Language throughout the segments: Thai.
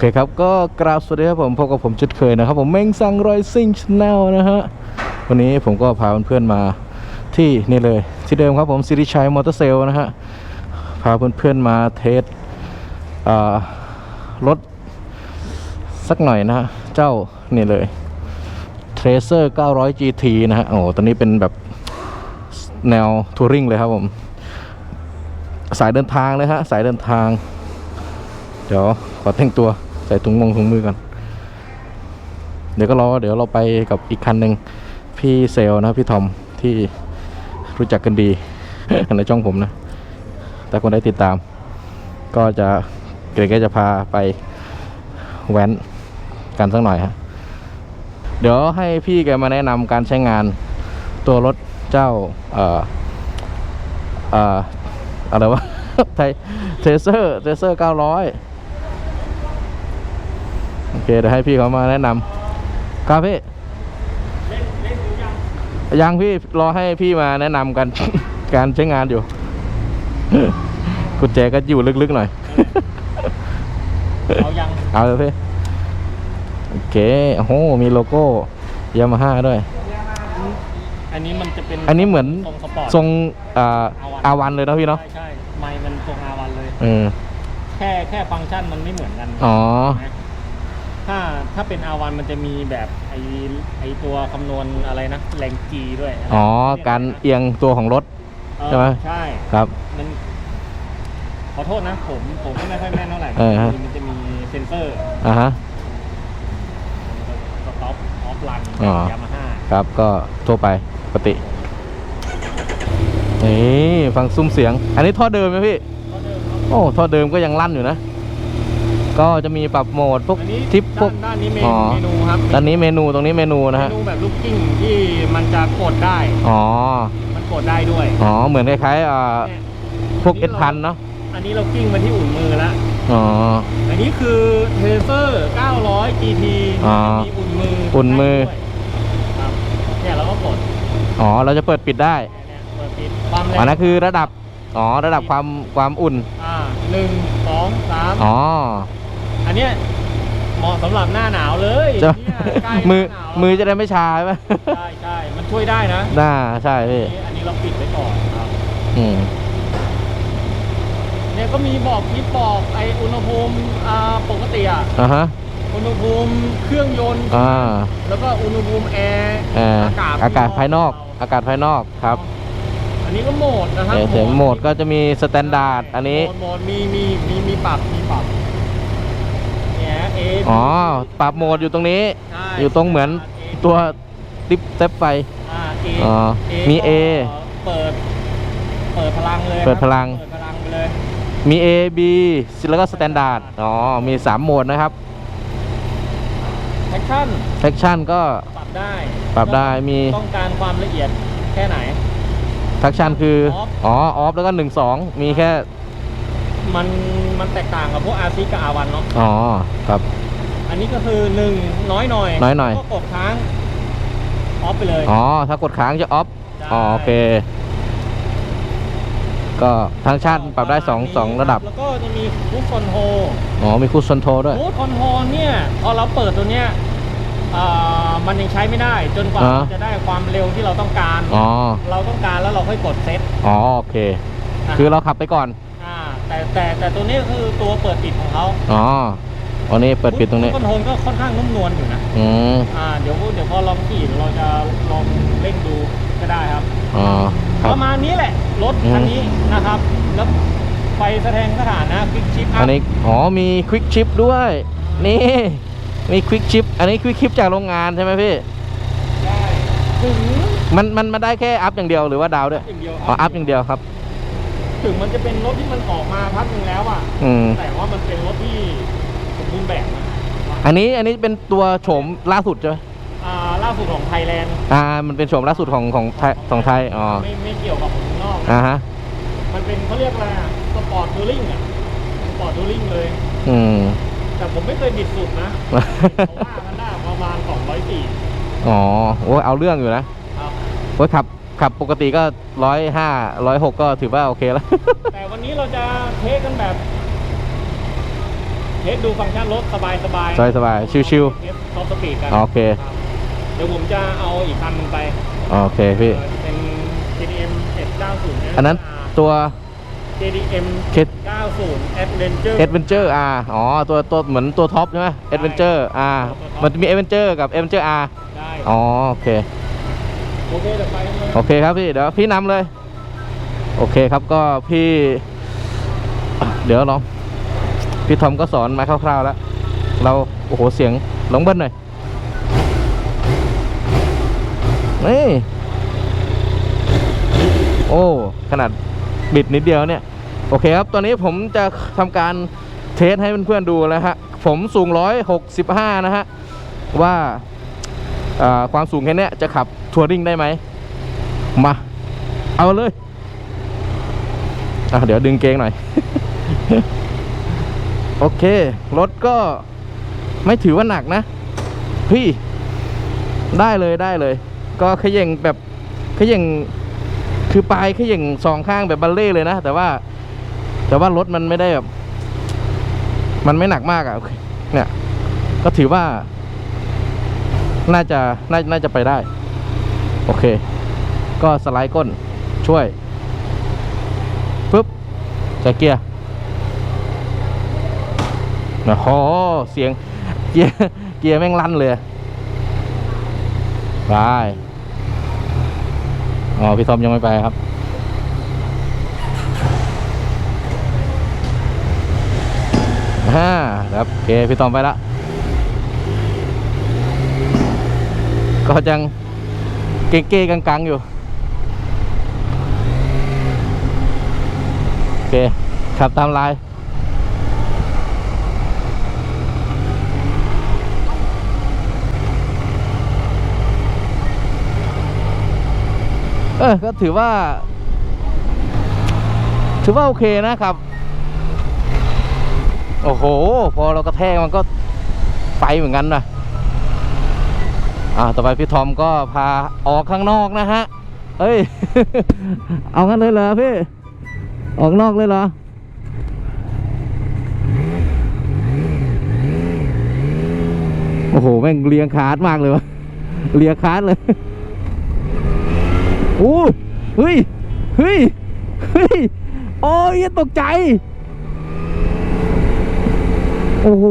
โอเคครับ ก็กราบสวัสดีครับผมพบกับผมจุดเคยนะครับ ผมเม้งซังรอยซิงชแนลนะฮะ วันนี้ผมก็พาเพื่อนๆมาที่นี่เลย ที่เดิมครับผมสิริชัยมอเตอร์เซลนะฮะ พาเพื่อนๆมาเทสรถสักหน่อยนะฮะ เจ้านี่เลย Tracer 900 GT นะฮะ โอ้ตอนนี้เป็นแบบแนวทัวริงเลยครับผม สายเดินทางเลยฮะ สายเดินทาง เดี๋ยว ขอแต่งตัว ส่ถุงมงถุงมือก่อน เดี๋ยวก็รอเดี๋ยวเราไปกับอีกคันหนึ่งพี่เซลนะพี่ทอมที่รู้จักกันดีในช่องผมนะ แต่คนได้ติดตาม ก็จะเกรดก็จะพาไปแว้นกันสักหน่อยฮะเดี๋ยวให้พี่แกมาแนะนำการใช้งานตัวรถเจ้า เอ่อเอ่ออะไรวะไทเทเซอร์เทเซอร์เก้าร้อย โอเคเดี๋ยวให้พี่เขามาแนะนำครับพี่ยังพี่รอให้พี่มาแนะนำกัน การใช้งานอยู่กุญแจก็อยู่ลึกๆหน่อย เอายัง เอาเลยพี่โอเคโอ้โหมีโลโก้ยามาฮ่าด้วย อันนี้มันจะเป็น อันนี้เหมือนทรงสปอร์ตทรงอ่าอาวันเลยเนาะพี่เนาะ ใช่ใช่ไมค์มันทรงอาวันเลยเออแค่แค่ฟังก์ชันมันไม่เหมือนกัน อ๋อนะ ถ้าถ้าเป็นอาวันมันจะมีแบบไอไอตัวคำนวณอะไรนะแรงจีด้วยะไรอ๋อเยการเอียงตัวของรถ เออใช่ไหม ใช่ ครับ มันขอโทษนะ ผมผมก็ไม่ค่อยแม่นเท่าไหร่เออฮะ มันจะมีเซนเซอร์อ่าฮะ สต็อปออฟลันอ๋อ ยามาฮ่าครับก็ทั่วไปปกตินี่ฟังซุ้มเสียง อันนี้ท่อเดิมไหมพี่ ก็เดิมครับโอ้ท่อเดิมก็ยังลั่นอยู่นะ ก็จะมีปรับโหมดพวกอันนี้ทิปพวก ด้านด้านนี้เมอ๋อเมนูครับด้านนี้เมนูตรงนี้เมนูนะฮะเมนูแบบลูกกิ้งที่มันจะกดได้ อ๋อมันกดได้ด้วยอ๋อเหมือนคล้ายๆอ่าเนี่ยพวกเอสพันเนาะอันนี้เรากิ้งมาที่อุ่นมือแล้ว อ๋อ อันนี้คือเทเซอร์ 900 GT อ๋อมีอุ่นมืออุ่นมือได้ด้วยครับเนี่ยเราก็กดอ๋อเราจะเปิดปิดได้เนี่ยเปิดปิดความแรอ๋องนั่นคือระดับ อ๋อระดับความความอุ่น อ่าหนึ่งสองสามอ๋อ อันเนี้ยเหมาะสำหรับหน้าหนาวเลยจะ เนี่ยใกล้มือหน้าหนาวมือจะได้ไม่ชาใช่ไหม ใช่ใช่มันช่วยได้นะน่าใช่พี่อันนี้อันนี้เราปิดไว้ก่อนครับ อืม เนี่ยก็มีบอกมีบอกไออุณหภูมิอ่าปกติอะอ่าฮะ อุณหภูมิเครื่องยนต์ อ่าแล้วก็อุณหภูมิแอร์เอ่ออากาศอากาศภายนอก อากาศภายนอกครับ อันนี้ก็โหมดนะครับเอ่อเสียงโหมดก็จะมีสแตนดาร์ดอันนี้โหมดโหมดมีมีมีมีปรับมีปรับเนี่ยเออ๋อปรับโหมดอยู่ตรงนี้ใช่อยู่ตรงเหมือนตัวติปเต็ปไฟอ่าเออ๋อมี A เปิดเปิดพลังเลยเปิดพลังเปิดพลังไปเลยมี A B แล้วก็สแตนดาร์ดอ๋อ มี 3 โหมดนะครับแอคชั่นเซ c ชันก็ ปรับได้ ปรับได้มี ต้องการความละเอียดแค่ไหน ทักชันคือ Off อ๋อ ออฟ แล้วก็1 2มีแค่ มันมันแตกต่างกับพวกอาร์ซิกับอาวันเนาะ อ๋อ ครับ อันนี้ก็คือหนึ่งน้อยหน่อยน้อยหน่อย ก็กดค้างออฟไปเลย อ๋อ ถ้ากดค้างจะออฟ ใช่ อ๋อ โอเค ก็ทั้งชาติปรับได้2 2ระดับ แล้วก็จะมีคูดคอนโทรอ๋อ มีคูดคอนโทรด้วยคูดคอนโทรเนี่ยพอเราเปิดตัวเนี้ย อ่ามันยังใช้ไม่ได้จนกว่าอ่า จะได้ความเร็วที่เราต้องการ อ๋อ เราต้องการแล้วเราค่อยกดเซตอ๋อ โอเค นะคือเราขับไปก่อน อ่าแต่แต่แต่ตัวนี้คือตัวเปิดปิดของเขาอ๋ออันนี้เปิดปิดตรงนี้ คอนโทรลก็ค่อนข้างนุ่มนวลอยู่นะอืม อ่าเดี๋ยวเดี๋ยวพอลองขี่เราจะลองเล่นดูก็ได้ครับ อ๋อ ครัปบ ระมาณนี้แหละรถอืมคันนี้นะครับ แล้วไฟแสดงสถานะคลิกชิปอันนี้ อ๋อ มีควิกชิปด้วย นี่ มีควิกชิป อันนี้ควิกชิปจากโรงงานใช่ไหมพี่ได้ถึงมันมันมาได้แค่อัพอย่างเดียวหรือว่าดาวด้วย อย่างเดียวอ๋อ อัพอย่างเดียวครับ ถึงมันจะเป็นรถที่มันออกมาพักหนึ่งแล้วอะ อืม แต่ว่ามันเป็นรถที่สมบูรณ์แบบนะอันนี้อันนี้เป็นตัวโฉมล่าสุดใช่ไหมอ่าล่าสุดของไทยแลนด์อ่า มันเป็นโฉมล่าสุดของของไทยของไทย อ๋อ ไม่ไม่เกี่ยวกับของข้างนอกอ่านะฮะ มันเป็นเขาเรียกอะไรอะสปอร์ตทัวริงอะ สปอร์ตทัวริงเลย อืม แต่ผมไม่เคยบิดสุดนะเพราะว่ามันได้ประมาณ204อ๋อโอ้ยเอาเรื่องอยู่นะครับ โอ้ยขับขับปกติก็ร้อยห้าร้อยหกก็ถือว่าโอเคแล้ว แต่วันนี้เราจะเทสกันแบบ เทสดูฟังก์ชันรถสบายสบายสบายสบายชิวเทสท็อปสปีดกันโอเคครับเดี๋ยวผมจะเอาอีกคันหนึงไปๆโอเคพี่เอ่อเป็น KTM 790อันนั้นตัว KTM เค90 Adventure เอ v เวนเจอร์ R อ๋อ ตัวตัวเหมือนตัวท็อปใช่ไหมเอ v เวนเจอร์ R มันจะมีเอ v เวนเจอร์กับเอ v เวนเจอร์ R ได้อ๋อ โอเค โอเคเดี๋ยวไปกันเลย โอเคครับพี่ เดี๋ยวพี่นำเลย โอเคครับก็พี่อะเดี๋ยวลอง พี่ทอมก็สอนมาคร่าวๆแล้ว เราโอ้โหเสียงลองเบิ้ลหน่อย นี่ โอ้ ขนาด บิดนิดเดียวเนี่ย โอเคครับ ตอนนี้ผมจะทำการเทสให้เพื่อนๆดูแล้วฮะ ผมสูง 165 นะฮะ ว่าความสูงแค่เนี้ยจะขับทัวริงได้ไหม มา เอาเลยอะเดี๋ยวดึงเกงหน่อย โอเค รถก็ไม่ถือว่าหนักนะพี่ได้เลยได้เลย ก็ขย่งแบบขย่ง คือปลายเขย่างสองข้างแบบบัลเล่เลยนะ แต่ว่า แต่ว่ารถมันไม่ได้แบบ มันไม่หนักมากอะ่ะเนี่ย ก็ถือว่า น่าจะน่าน่าจะไปได้ โอเค ก็สไลด์ก้นช่วยปุ๊บใส่เกียร์โอ้โหเสียงเกียร์เกียร์แม่งลั่นเลยไป อ๋อพี่ทอมยังไม่ไปครับ ฮ่าครับโอเคพี่ทอมไปละ ก็ยังเก้ๆกังๆอยู่ โอเคขับตามลาย เออก็ถือว่า ถือว่าโอเคนะครับ โอ้โห พอเรากระแทกมันก็ไปเหมือนกันนะอ่าต่อไปพี่ทอมก็พาออกข้างนอกนะฮะ เอ้ย เอางั้นเลยเหรอพี่ ออกนอกเลยเหรอโอ้โห แม่งเลียงคาร์ดมากเลยวะเลียงคาร์ดเลย โอ้เฮ้ยเฮ้ยเฮ้ยโอ้ยตกใจ โอ้โห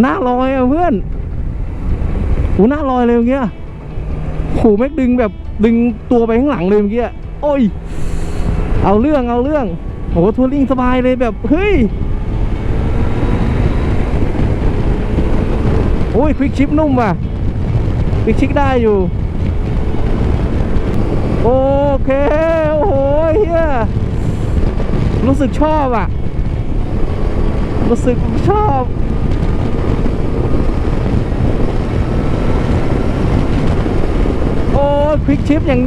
หน้าลอยอะเพื่อนโหหน้าลอยเลยเมื่อกี้โหแม็กดึงแบบดึงตัวไปข้างหลังเลยเมื่อกี้โอ้ย เอาเรื่องเอาเรื่องโหทัวริงสบายเลยแบบเฮ้ยโอ้ยควิกชิปนุ่มว่ะควิกชิปได้อยู่ โอเค โอ้โหเฮียรู้สึกชอบอะ รู้สึกชอบโอ้ควิกชิปอย่าง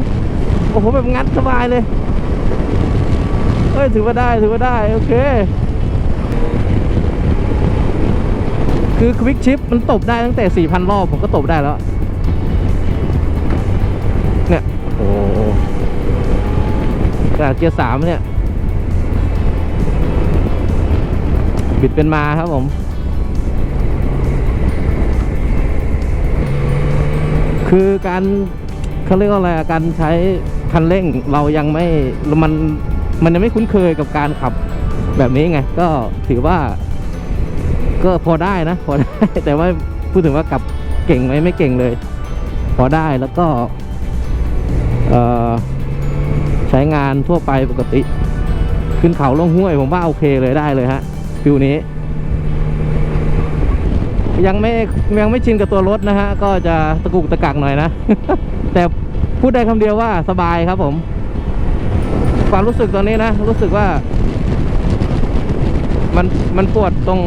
โอ้โห แบบงัดสบายเลยเอ้ย ถือว่าได้ ถือว่าได้ โอเค คือควิกชิปมันตบได้ตั้งแต่ 4,000 รอบ ผมก็ตบได้แล้ว ขนาดเกียร์สามเนี่ย บิดเป็นมาครับผม คือการเขาเรียกว่าอะไรการใช้คันเร่งเรายังไม่มันมันยังไม่คุ้นเคยกับการขับแบบนี้ไง ก็ถือว่า ก็พอได้นะพอได้ แต่ว่าพูดถึงว่ากับเก่งไหมไม่เก่งเลย พอได้แล้วก็ เอ่อ ช้งานทั่วไปปกติ ขึ้นเขาลงห้วย ผมว่าโอเคเลยได้เลยฮะฟิวนี้ ยังไม่ยังไม่ชินกับตัวรถนะฮะ ก็จะตะกุกตะกักหน่อยนะ แต่พูดได้คำเดียวว่าสบายครับผมความรู้สึกตอนนี้นะ รู้สึกว่า มันมันปวดตรง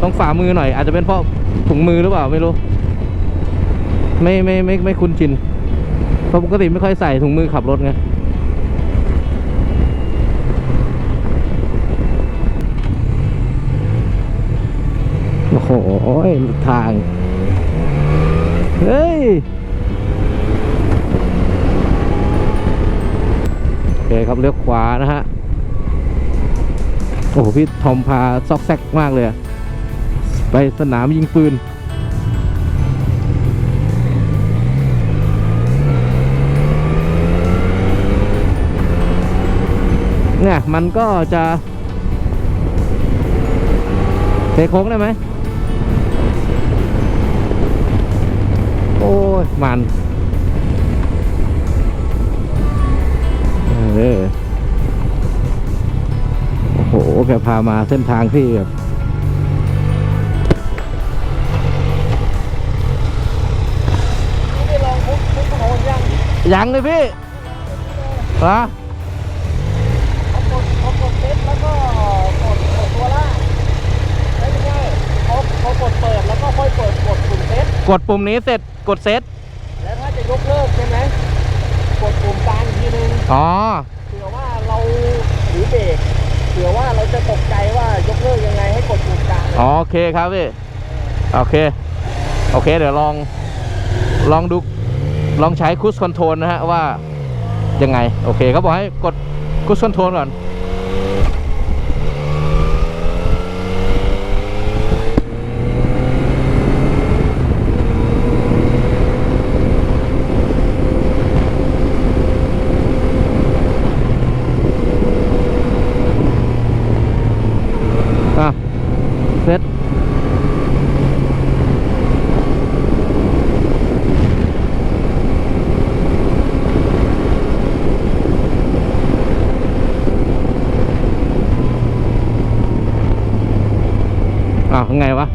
ตรงฝ่ามือหน่อย อาจจะเป็นเพราะถุงมือหรือเปล่าไม่รู้ ไม่ไม่ไม่ไม่คุ้นชินเพราะปกติไม่ค่อยใส่ถุงมือขับรถไง โอ้โหทาง เฮ้ย โอเคครับเลี้ยวขวานะฮะ โอ้โห พี่ทอมพาซอกแซกมากเลย ไปสนามยิงปืนเนี่ยมันก็จะเทโค้งได้ไหม ยมันเออโอ้โหแกพามาเส้นทางที่แบบไม่ลองพุกพุกโหนยังยังเลยพี่ฮะเขากดเขากดเซตแล้วก็กดกดตัวล่างไม่ใช่ เขาเขากดเปิดแล้วก็ค่อยเปิดกดปุ่มเซตกดปุ่มนี้เสร็จกดเซตแล้วถ้าจะยกเลิกใช่ไหมกดปุ่มกลางอีกทีนึงอ๋อเผื่อว่าเราถือเบรกเผื่อว่าเราจะตกใจว่ายกเลิกยังไงให้กดปุ่มกลางเลยอ๋อโอเคครับพี่โอเคโอเค เดี๋ยวลองลองดูลองใช้คูสคอนโทรลนะฮะว่ายังไง โอเคเขาบอกให้กดคูสคอนโทรลก่อน อะ เซ็ตอ้าวไงวะ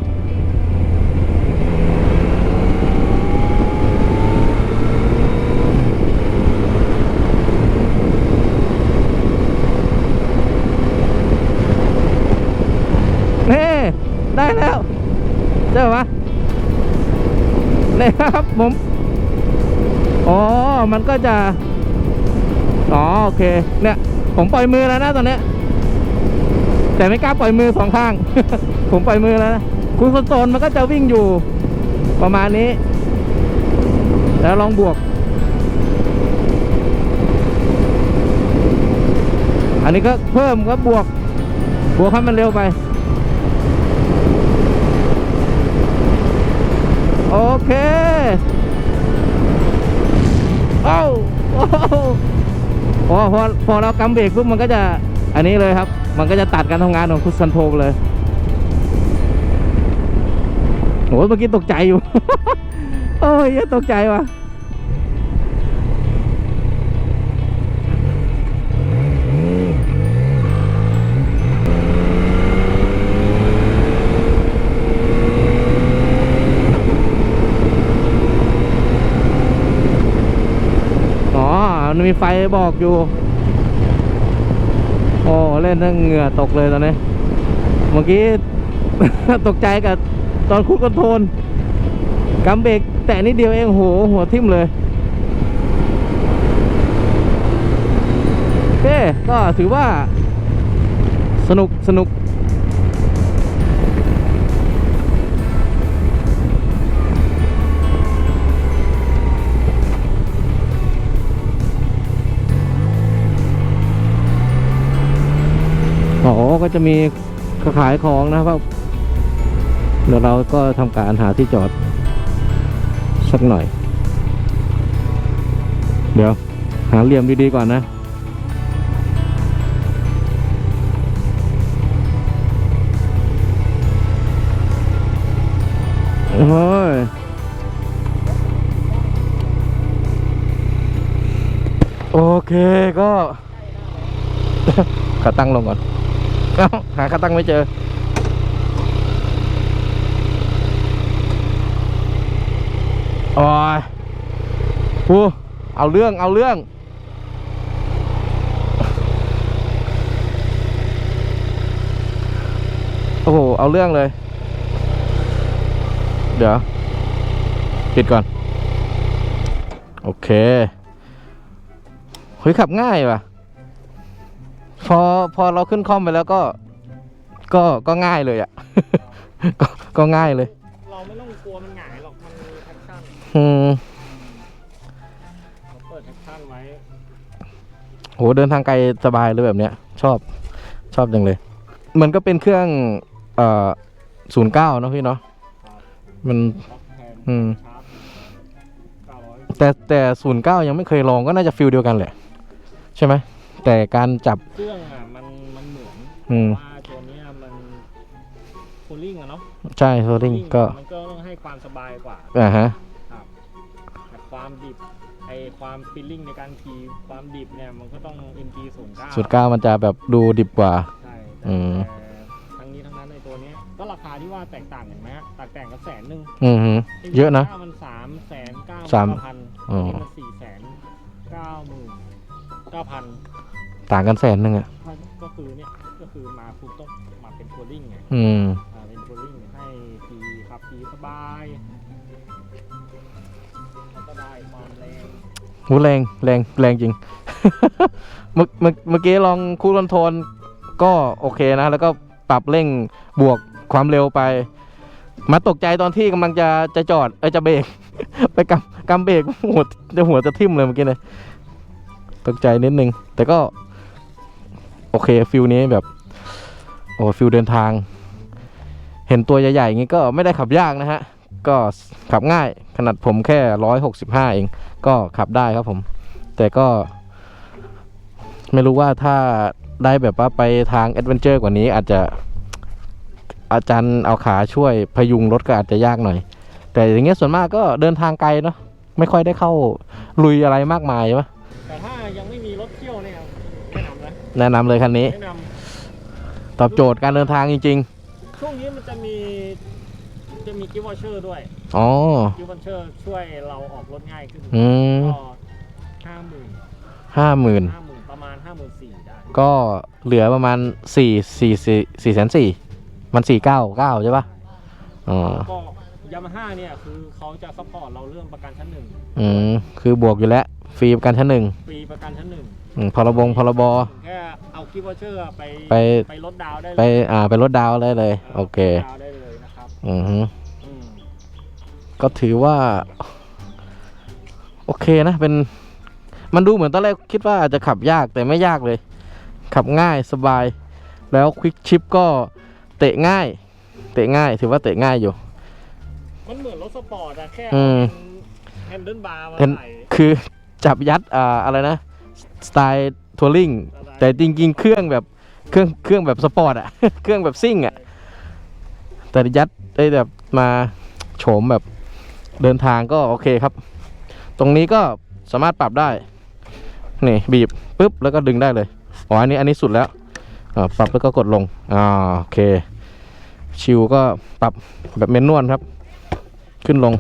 นี่ได้แล้ว เจอปะนี่ครับผมอ๋อ มันก็จะ อ๋อ โอเค เนี่ย ผมปล่อยมือแล้วนะตอนนี้แต่ไม่กล้าปล่อยมือสองข้าง ผมปล่อยมือแล้วนะคุณคอนโซลมันก็จะวิ่งอยู่ ประมาณนี้ แล้วลองบวก อันนี้ก็เพิ่มก็บวก บวกให้มันเร็วไป เคเอ้าพอพอพอเรากำเบรกปุ๊บมันก็จะอันนี้เลยครับ มันก็จะตัดการทำงานของคุชซันโทเลยโอ้ยเมื่อกี้ตกใจอยู่ โอ้ยตกใจว่ะ อ๋อ มันมีไฟบอกอยู่ โอ้เล่นทั้งเหงื่อตกเลยตอนนี้ เมื่อกี้ ตกใจกับตอนคุดคอนโทรลกำเบรกแตะนิดเดียวเองโหหัวทิ่มเลยโอเคก็ถือว่าสนุกสนุก ก็จะมีขายของนะครับเดี๋ยวเราก็ทำการหาที่จอดสักหน่อย เดี๋ยวหาเหลี่ยมดีๆก่อนนะโอ้ยโอเคก็ขาตั้งลงก่อน เอ้าหาขาตั้งไม่เจอ โอ้ยกูเอาเรื่องเอาเรื่องโอ้โห เอาเรื่องเลย เดี๋ยวปิดก่อน โอเค เฮ้ย ขับง่ายว่ะ พอพอเราขึ้นคล่อมไปแล้วก็ ก็ก็ง่ายเลยอะ่ะ ก็ก็ง่ายเลย เราไม่ต้องกลัวมันหงายหรอก มันมีแอคชั่นอืมเราเปิดแอคชั่นไว้ โหเดินทางไกลสบายเลยแบบเนี้ย ชอบชอบจังเลย มันก็เป็นเครื่องเอ่อศูนย์เก้าเนาะพี่เนาะมัน ล็อกแฮนด์อืม ชาร์จเก้าร้อยแต่แต่ศูนย์เก้ายังไม่เคยลองก็น่าจะฟิลเดียวกันแหละ ใช่ไหม แต่การจับ เครื่องอะมันมันเหมือนอืมว่าตัวเนี้ยมันคูลิ่งอะเนาะใช่โซลิงก็มันก็ต้องให้ความสบายกว่าอ่าฮะครับแต่ความดิบไอความฟีลลิ่งในการขี่ความดิบเนี่ยมันก็ต้อง MG 0 9ศูนย์เก้ามันจะแบบดูดิบกว่า ใช่อืแต่มทั้งนี้ทั้งนั้นในตัวเนี้ยก็ราคาที่ว่าแตกต่างกันไหมฮะแตกต่างกันแสนหนึ่งอือฮึ เยอะนะมันสามแสนเก้าสามพันอ๋อ นี่มันสี่แสนเก้าหมื่นเก้าพัน ต่างกันแสนหนึ่งอะ ก็คือเนี่ยก็คือมาคุณต้องมาเป็นทัวริงไงอืม อ่าเป็นทัวริงให้ขี่ขับขี่สบายแล้วก็ได้ความแรงหูแรงแรงแรงจริง เมื่อเมื่อเมื่อกี้ลองคูลคอนโทรลก็โอเคนะ แล้วก็ปรับเร่งบวกความเร็วไป มาตกใจตอนที่กำลังจะจะจอดเอยจะเบรก ไปกำกำเบรกหัวจะหัวจะทิ่มเลยเมื่อกี้เลยตกใจนิดนึง แต่ก็ โอเคฟิลนี้แบบ โอ้ฟิลเดินทาง เห็นตัวใหญ่ๆอย่างนี้ก็ไม่ได้ขับยากนะฮะ ก็ขับง่ายขนาดผมแค่ร้อยหกสิบห้าเอง ก็ขับได้ครับผม แต่ก็ ไม่รู้ว่าถ้าได้แบบว่าไปทางแอดเวนเจอร์กว่านี้อาจจะอาจารย์เอาขาช่วยพยุงรถก็อาจจะยากหน่อย แต่อย่างเงี้ยส่วนมากก็เดินทางไกลเนาะไม่ค่อยได้เข้าลุยอะไรมากมายปะ แนะนำเลยคันนี้ แนะนตอบโจทย์การเดินทางจริงำช่วงนี้มันจะมีจะมีกิฟต์วอเชอร์ด้วยๆ อ๋อ กิฟต์วอเชอร์ช่วยเราออกรถง่ายขึ้นอืม ก็ห้าหมื่นห้าหมื่นห้าหมื่นประมาณห้าหมื่นสี่ได้ก็เหลือประมาณสี่สี่สี่สี่แสนสี่มันสี่เก้าเก้าใช่ปะอ๋อ ก็ยามาฮ่าเนี่ยคือเขาจะซัพพอร์ตเราเรื่องประกันชั้นหนึ่งอืม คือบวกอยู่แล้ว ฟรีประกันชั้นหนึ่ง ฟรีประกันชั้นหนึ่ง อืมพรบงพรบ แค่เอากิฟต์วอเชอร์ไปไป ไปลดดาวน์ได้เลยไปอ่าไปลดดาวน์เลยเลย โอเค ลดดาวน์ได้เลยนะครับอือฮึอืมก็ถือว่า โอเคนะ เป็น มันดูเหมือนตอนแรกคิดว่าอาจจะขับยากแต่ไม่ยากเลย ขับง่ายสบาย แล้วควิกชิปก็เตะง่าย เตะง่าย ถือว่าเตะง่ายอยู่ มันเหมือนรถสปอร์ตอะแค่อืม แฮนเดิลบาร์มาเห็นใส่คือจับยัดอ่าอะไรนะ สไตล์ทัวริงแต่จริงๆ เครื่องแบบเครื่องเครื่องแบบสปอร์ตอะเครื่องแบบซิ่งอะแต่ยัดได้แบบมาโฉมแบบเดินทางก็โอเคครับ ตรงนี้ก็สามารถปรับได้ นี่บีบปุ๊บแล้วก็ดึงได้เลยอ๋ออันนี้อันนี้สุดแล้วปรับแล้วก็กดลงอ่าโอเค ชิวก็ปรับแบบเมนนวลครับ ขึ้นลง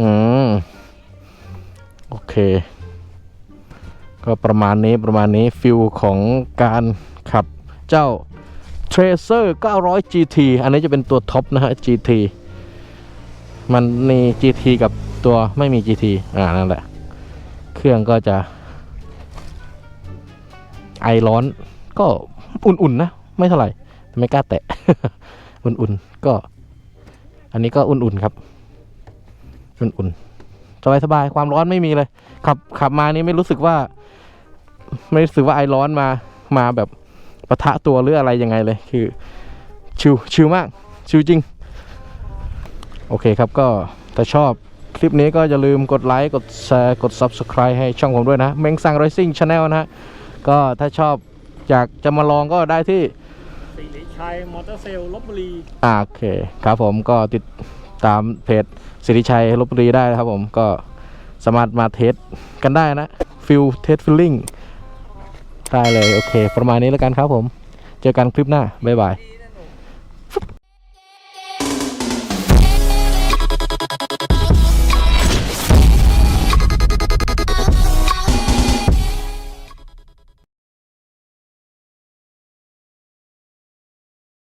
อืมโอเค ก็ประมาณนี้ประมาณนี้ฟิลของการขับเจ้า Tracer 900 GT อันนี้จะเป็นตัวท็อปนะฮะ GT มันมี GT กับตัวไม่มี GT อ่านั่นแหละ เครื่องก็จะ ไอร้อนก็อุ่นๆนะ ไม่เท่าไหร่ไม่กล้าแตะ อุ่นๆ ก็ อันนี้ก็อุ่นๆครับ อุ่นๆ สบายๆ ความร้อนไม่มีเลย ขับขับมานี่ไม่รู้สึกว่า ไม่รู้สึกว่าไอร้อนมามาแบบปะทะตัวหรืออะไรยังไงเลยคือชิวชิวมากชิวจริง โอเคครับก็ถ้าชอบคลิปนี้ก็อย่าลืมกดไลค์กดแชร์กด Subscribe ให้ช่องผมด้วยนะเมงซังไรซิ่งชาแนลนะฮะก็ถ้าชอบอยากจะมาลองก็ได้ที่สิริชัยมอเตอร์เซลลบบุรี อ่าโอเคครับผมก็ติดตามเพจสิริชัยลบบุรีได้นะครับผมก็สามารถมาเทสกันได้นะฟิลเทสฟิลลิ่ง ได้เลยโอเค ประมาณนี้แล้วกันครับผม เจอกันคลิปหน้า บ๊ายบาย